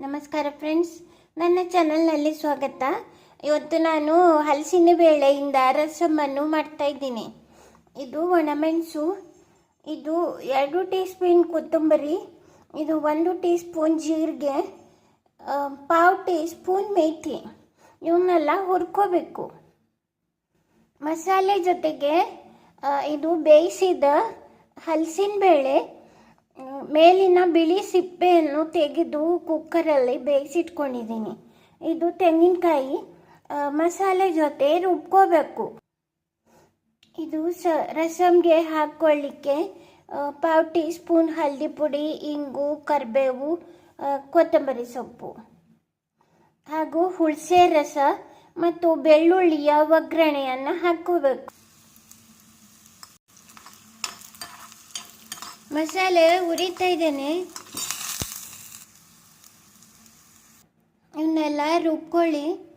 ನಮಸ್ಕಾರ ಫ್ರೆಂಡ್ಸ್ ನನ್ನ ಚಾನಲ್ನಲ್ಲಿ ಸ್ವಾಗತ. ಇವತ್ತು ನಾನು ಹಲಸಿನ ಬೇಳೆಯಿಂದ ರಸಮನ್ನು ಮಾಡ್ತಾ ಇದ್ದೀನಿ. ಇದು ಒಣಮೆಣಸು, ಇದು ಎರಡು ಟೀ ಸ್ಪೂನ್ ಕೊತ್ತಂಬರಿ, ಇದು ಒಂದು ಟೀ ಸ್ಪೂನ್ ಜೀರಿಗೆ ಪಾವು ಟೀ ಸ್ಪೂನ್ ಮೇಥಿ ಇವನ್ನೆಲ್ಲ ಹುರ್ಕೋಬೇಕು. ಮಸಾಲೆ ಜೊತೆಗೆ ಇದು ಬೇಯಿಸಿದ ಹಲಸಿನ ಬೇಳೆ ಮೇಲಿನ ಬಿಳಿ ಸಿಪ್ಪೆಯನ್ನು ತೆಗೆದು ಕುಕ್ಕರಲ್ಲಿ ಬೇಯಿಸಿಟ್ಕೊಂಡಿದ್ದೀನಿ. ಇದು ತೆಂಗಿನಕಾಯಿ ಮಸಾಲೆ ಜೊತೆ ರುಬ್ಕೋಬೇಕು. ಇದು ಸ ರಸಮ್ಗೆ ಹಾಕ್ಕೊಳ್ಳಿಕ್ಕೆ ಪಾವ್ ಟೀ ಸ್ಪೂನ್ ಹಲ್ದಿ ಪುಡಿ, ಇಂಗು, ಕರಿಬೇವು ಕೊತ್ತಂಬರಿ ಸೊಪ್ಪು. ಹಾಗೂ ಹುಣಸೆ ರಸ ಮತ್ತು ಬೆಳ್ಳುಳ್ಳಿಯ ಒಗ್ಗರಣೆಯನ್ನು ಹಾಕೋಬೇಕು ಮಸಾಲೆ ಉರಿತಾ ಇದ್ದೇನೆ. ಇವನ್ನೆಲ್ಲ ರುಬ್ಕೊಳ್ಳಿ.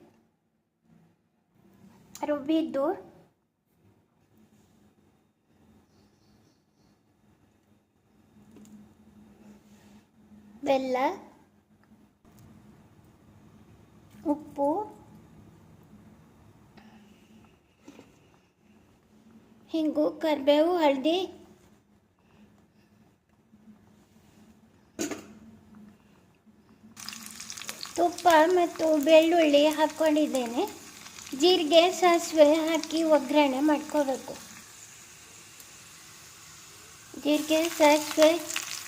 ರುಬ್ಬಿದ್ದು. ಬೆಲ್ಲ. ಉಪ್ಪು. ಹಿಂಗು ಕರಿಬೇವು ಹಳದಿ. ತುಪ್ಪ ಮತ್ತು ಬೆಳ್ಳುಳ್ಳಿ ಹಾಕ್ಕೊಂಡಿದ್ದೇನೆ ಜೀರಿಗೆ, ಸಾಸಿವೆ ಹಾಕಿ ಒಗ್ಗರಣೆ ಮಾಡ್ಕೋಬೇಕು. ಜೀರಿಗೆ, ಸಾಸಿವೆ,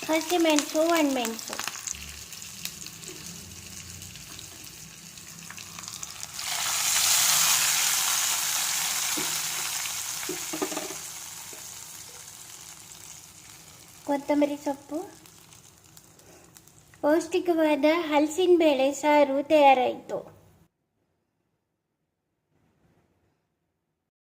ಹಸಿಮೆಣಸು, ಒಣಮೆಣಸು. ಕೊತ್ತಂಬರಿ ಸೊಪ್ಪು. ಪೌಷ್ಟಿಕವಾದ ಹಲಸಿನ ಬೇಳೆ ಸಾರು ತಯಾರಾಯಿತು.